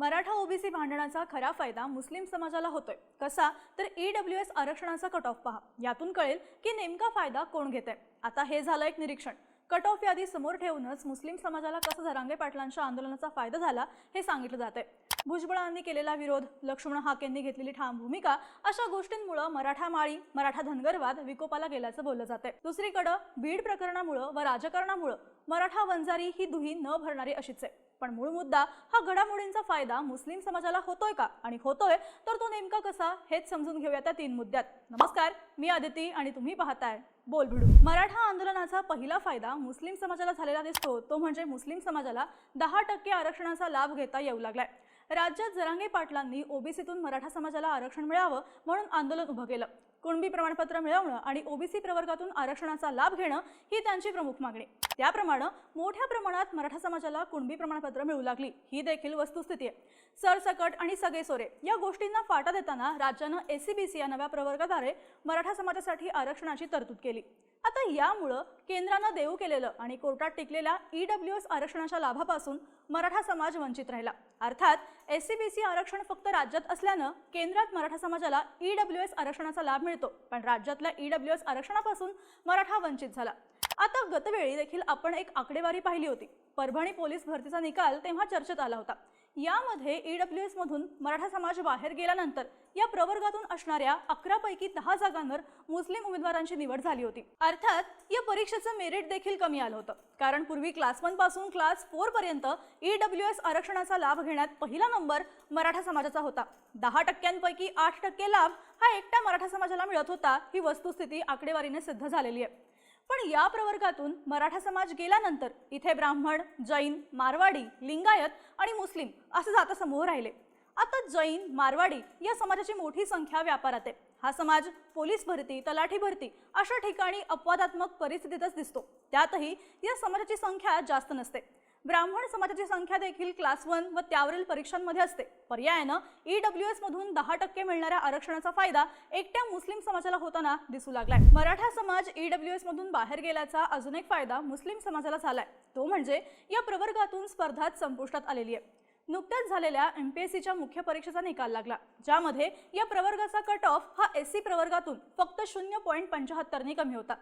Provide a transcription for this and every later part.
Maratha OBC भांडणाचा खरा फायदा मुस्लिम समाजाला होतोय. कसा? तर ई डब्ल्यू एस आरक्षणाचा कट ऑफ पहा. यातून कळेल की नेमका फायदा कोण घेत आहे आता हे झालं एक निरीक्षण. कट ऑफ यादी समोर ठेवूनच मुस्लिम समाजाला कसं झरांगे पाटलांच्या आंदोलनाचा फायदा झाला हे सांगितलं जात आहे भुजबळांनी केलेला विरोध लक्ष्मण हाकेंनी घेतलेली ठाम भूमिका अशा गोष्टींमुळे मराठा माळी मराठा धनगरवाद विकोपाला गेल्याचं बोललं जातंय. दुसरीकडं बीड प्रकरणामुळं व राजकारणामुळं मराठा वंजारी ही दुही न भरणारी अशीच आहे. पण मूळ मुद्दा हा घडामोडींचा फायदा मुस्लिम समाजाला होतोय का? आणि होतोय तर तो नेमका कसा? हेच समजून घेऊया त्या तीन मुद्द्यात. नमस्कार मी आदिती आणि तुम्ही पाहताय बोल भिडू मराठा आंदोलनाचा पहिला फायदा मुस्लिम समाजाला झालेला दिसतो. तो म्हणजे मुस्लिम समाजाला दहा टक्के आरक्षणाचा लाभ घेता येऊ लागलाय. राज्यात जरांगे पाटलांनी ओबीसीतून मराठा समाजाला आरक्षण मिळावं म्हणून आंदोलन उभं केलं. कुणबी प्रमाणपत्र मिळवणं आणि ओबीसी प्रवर्गातून आरक्षणाचा लाभ घेणं ही त्यांची प्रमुख मागणी. त्याप्रमाणे मोठ्या प्रमाणात मराठा समाजाला कुणबी प्रमाणपत्र मिळू लागली ही देखील वस्तुस्थिती आहे. सरसकट आणि सगळे सोरे या गोष्टींना फाटा देताना राज्यानं एसीबीसी या नव्या प्रवर्गाद्वारे मराठा समाजासाठी आरक्षणाची तरतूद केली. आता यामुळं केंद्रानं देऊ केलेलं आणि कोर्टात टिकलेल्या ईडब्ल्यू एस आरक्षणाच्या लाभापासून मराठा समाज वंचित राहिला. अर्थात एस सी बी सी आरक्षण फक्त राज्यात असल्यानं केंद्रात मराठा समाजाला ईडब्ल्यू एस आरक्षणाचा लाभ मिळतो. पण राज्यातल्या ईडब्ल्यू एस आरक्षणापासून मराठा वंचित झाला. आता गतवेळी देखील आपण एक आकडेवारी पाहिली होती. परभणी पोलीस भरतीचा निकाल तेव्हा चर्चेत आला होता. यामध्ये ईडब्ल्यू एस मधून मराठा समाज बाहेर गेल्यानंतर या प्रवर्गातून असणाऱ्या अकरापैकी दहा जागांवर मुस्लिम उमेदवारांची निवड झाली होती. अर्थात या परीक्षेचं मेरिट देखील कमी आलं होतं. कारण पूर्वी क्लास वनपासून क्लास फोर पर्यंत ईडब्ल्यू एस आरक्षणाचा लाभ घेण्यात पहिला नंबर मराठा समाजाचा होता. दहा टक्क्यांपैकी आठ टक्के लाभ हा एकट्या मराठा समाजाला मिळत होता ही वस्तुस्थिती आकडेवारीने सिद्ध झालेली आहे. पण या प्रवर्गातून मराठा समाज गेल्यानंतर इथे ब्राह्मण जैन मारवाडी लिंगायत आणि मुस्लिम असे जात समूह राहिले. आता जैन मारवाडी या समाजाची मोठी संख्या व्यापारात आहे. हा समाज पोलीस भरती तलाठी भरती अशा ठिकाणी अपवादात्मक परिस्थितीतच दिसतो. त्यातही या समाजाची संख्या जास्त नसते. ब्राह्मण समाजाची संख्या देखील क्लास वन व त्यावरील परीक्षांमध्ये असते. पर्यायानं ईडब्ल्यू एस मधून दहा टक्के मिळणाऱ्या आरक्षणाचा फायदा एकट्या मुस्लिम समाजाला होताना दिसू लागलाय. मराठा समाज ईडब्ल्यू एस मधून बाहेर गेल्याचा अजून एक फायदा मुस्लिम समाजाला झालाय. तो म्हणजे या प्रवर्गातून स्पर्धात संपुष्टात आलेली आहे. नुकत्याच झालेल्या एम पी एस सीच्या मुख्य परीक्षेचा निकाल लागला ज्यामध्ये या प्रवर्गाचा कट ऑफ हा एस सी प्रवर्गातून फक्त शून्य पॉईंट पंच्याहत्तरने कमी होता.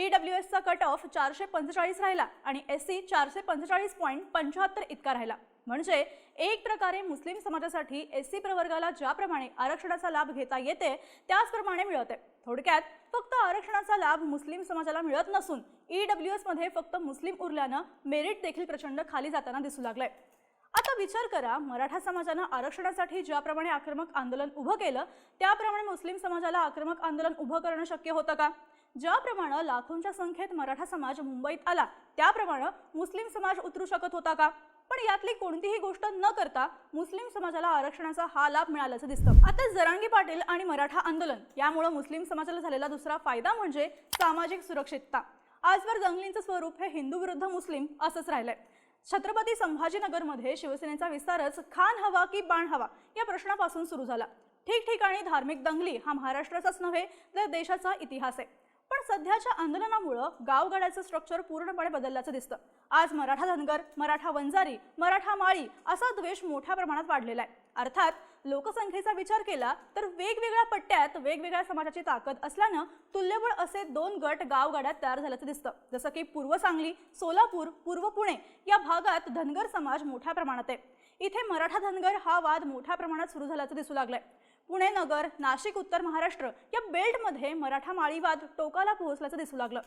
ई डब्ल्यू एसचा कट ऑफ चारशे पंचेचाळीस राहिला आणि एस सी चारशे पंचेचाळीस पॉईंट पंच्याहत्तर इतका राहिला. म्हणजे एक प्रकारे मुस्लिम समाजासाठी एस सी प्रवर्गाला ज्याप्रमाणे आरक्षणाचा लाभ घेता येते त्याचप्रमाणे मिळत. आहे थोडक्यात फक्त आरक्षणाचा लाभ मुस्लिम समाजाला मिळत नसून ई डब्ल्यू एसमध्ये फक्त मुस्लिम उरल्यानं मेरिट देखील प्रचंड खाली जाताना दिसू लागलंय. आता विचार करा मराठा समाजानं आरक्षणासाठी ज्याप्रमाणे आक्रमक आंदोलन उभं केलं त्याप्रमाणे मुस्लिम समाजाला आक्रमक आंदोलन उभं करणं शक्य होतं का? ज्याप्रमाणे लाखोंच्या संख्येत मराठा समाज मुंबईत आला त्याप्रमाणे मुस्लिम समाज उतरू शकत होता का? पण यातली कोणतीही गोष्ट न करता मुस्लिम समाजाला आरक्षणाचा हा लाभ मिळाल्याचं दिसतं. आता जरांगी पाटील आणि मराठा आंदोलन यामुळे मुस्लिम समाजाला झालेला दुसरा फायदा म्हणजे सामाजिक सुरक्षितता. आजवर दंगलींचं स्वरूप हे हिंदू विरुद्ध मुस्लिम असंच राहिलंय. छत्रपती संभाजीनगरमध्ये शिवसेनेचा विस्तारच खान हवा की बाण हवा या प्रश्नापासून सुरू झाला. ठिकठिकाणी धार्मिक दंगली हा महाराष्ट्राचाच नव्हे तर देशाचा इतिहास आहे. पण सध्याच्या आंदोलनामुळं गावगाड्याचं स्ट्रक्चर पूर्णपणे बदलल्याचं दिसतं. आज मराठा धनगर मराठा वंजारी मराठा माळी असा द्वेष मोठ्या प्रमाणात वाढलेला आहे. अर्थात लोकसंख्येचा विचार केला तर वेगवेगळ्या पट्ट्यात वेगवेगळ्या समाजाची ताकद असल्यानं तुल्यबळ असे दोन गट गावगाड्यात तयार झाल्याचं दिसतं. जसं की पूर्व सांगली सोलापूर पूर्व पुणे या भागात धनगर समाज मोठ्या प्रमाणात आहे. इथे मराठा धनगर हा वाद मोठ्या प्रमाणात सुरू झाल्याचं दिसू लागलंय. पुणे नगर नाशिक उत्तर महाराष्ट्र या बेल्टमध्ये मराठा माळीवाद टोकाला पोहोचल्याचं दिसू लागलं.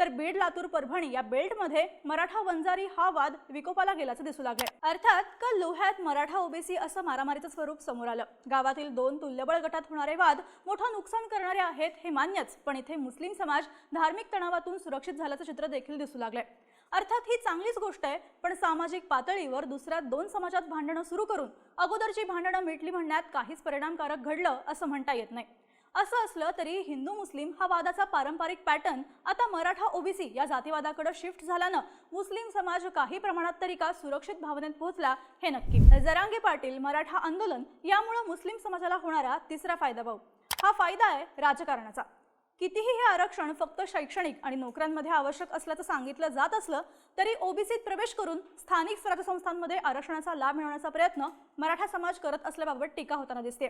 तर बीड लातूर परभणी या बेल्टमध्ये मराठा वंजारी हा वाद विकोपाला गेल्याचं दिसू लागलंय. अर्थात काल लोह्यात मराठा ओबीसी असं मारामारीचं स्वरूप समोर आलं? गावातील दोन तुल्यबळ गटात होणारे वाद मोठं नुकसान करणारे आहेत हे मान्यच पण इथे मुस्लिम समाज धार्मिक तणावातून सुरक्षित झाल्याचं चित्र देखील दिसू लागलंय. अर्थात ही चांगलीच गोष्ट आहे पण सामाजिक पातळीवर दुसऱ्या दोन समाजात भांडणं सुरू करून अगोदरची भांडणं मिटली म्हणण्यात काहीच परिणामकारक घडलं असं म्हणता येत नाही. असं असलं तरी हिंदू मुस्लिम हा वादाचा पारंपरिक पॅटर्न आता मराठा ओबीसी या जातीवादाकडे शिफ्ट झाल्यानं मुस्लिम समाज काही प्रमाणात तरी का सुरक्षित भावनेत पोहोचला हे नक्की. जरांगे पाटील मराठा आंदोलन यामुळे मुस्लिम समाजाला होणारा तिसरा फायदा भाऊ. हा फायदा आहे राजकारणाचा. कितीही हे आरक्षण फक्त शैक्षणिक आणि नोकऱ्यांमध्ये आवश्यक असल्याचं सांगितलं जात असलं तरी ओबीसीत प्रवेश करून स्थानिक स्वराज्य संस्थांमध्ये आरक्षणाचा लाभ मिळवण्याचा प्रयत्न मराठा समाज करत असल्याबाबत टीका होताना दिसते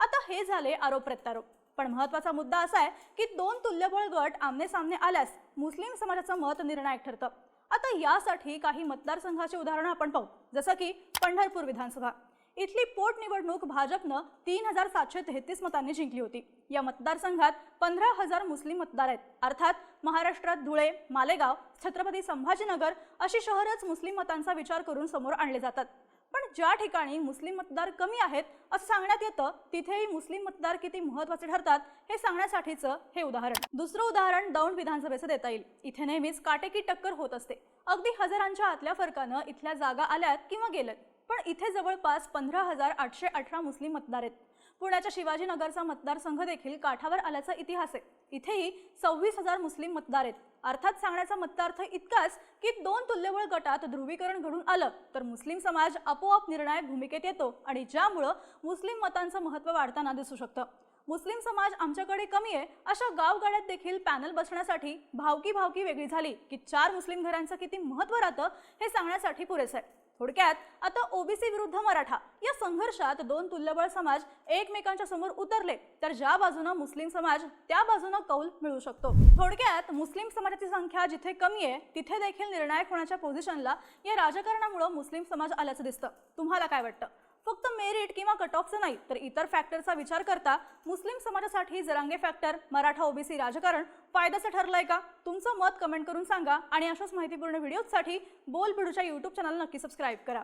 आता हे झाले आरोप प्रत्यारोप. पण महत्त्वाचा मुद्दा असा आहे की दोन तुल्यबळ गट आमने सामने आल्यास मुस्लिम समाजाचं मत निर्णायक ठरतं. आता यासाठी काही मतदारसंघाची उदाहरणं आपण पाहू. जसं की पंढरपूर विधानसभा. इथली पोटनिवडणूक भाजपनं तीन हजार सातशे तेहतीस मतांनी जिंकली होती. या मतदारसंघात पंधरा हजार मुस्लिम मतदार आहेत. अर्थात महाराष्ट्रात धुळे मालेगाव छत्रपती संभाजीनगर अशी शहरच मुस्लिम मतांचा विचार करून समोर आणले जातात. पण ज्या ठिकाणी मुस्लिम मतदार कमी आहेत असं सांगण्यात येतं तिथेही मुस्लिम मतदार किती महत्त्वाचे ठरतात हे सांगण्यासाठीचं हे उदाहरण. दुसरं उदाहरण दौंड विधानसभेचं देता येईल. इथे नेहमीच काटेकी टक्कर होत असते. अगदी हजारांच्या आतल्या फरकानं इथल्या जागा आल्यात किंवा गेल्यात. पण इथे जवळपास पंधरा हजार आठशे अठरा मुस्लिम मतदार आहेत. पुण्याच्या शिवाजीनगरचा मतदारसंघ देखील काठावर आल्याचा इतिहास आहे. इथेही सव्वीस हजार मुस्लिम मतदार आहेत. अर्थात सांगण्याचा मतार्थ इतकाच की दोन तुल्यबळ गटात ध्रुवीकरण घडून आलं तर मुस्लिम समाज आपोआप निर्णायक भूमिकेत येतो आणि ज्यामुळं मुस्लिम मतांचं महत्त्व वाढताना दिसू शकतं. मुस्लिम समाज आमच्याकडे कमी आहे अशा गावगाड्यात देखील पॅनल बसण्यासाठी भावकी भावकी वेगळी झाली की चार मुस्लिम घरांचं किती महत्त्व राहतं हे सांगण्यासाठी पुरेसं आहे. थोडक्यात आता ओबीसी विरुद्ध मराठा या संघर्षात दोन तुल्यबळ समाज एकमेकांच्या समोर उतरले तर ज्या बाजूनं मुस्लिम समाज त्या बाजूनं कौल मिळू शकतो. थोडक्यात मुस्लिम समाजाची संख्या जिथे कमी आहे तिथे देखील निर्णायक होण्याच्या पोझिशनला या राजकारणामुळे मुस्लिम समाज आल्याचं दिसतं. तुम्हाला काय वाटतं? फक्त मेरिट किंवा कट ऑफचं नाही तर इतर फॅक्टरचा विचार करता मुस्लिम समाजासाठी जरांगे फॅक्टर मराठा ओबीसी राजकारण फायद्याचं ठरलंय का? तुमचं मत कमेंट करून सांगा आणि अशाच माहितीपूर्ण व्हिडिओजसाठी बोल भिडूच्या यूट्यूब चॅनल नक्की सबस्क्राईब करा.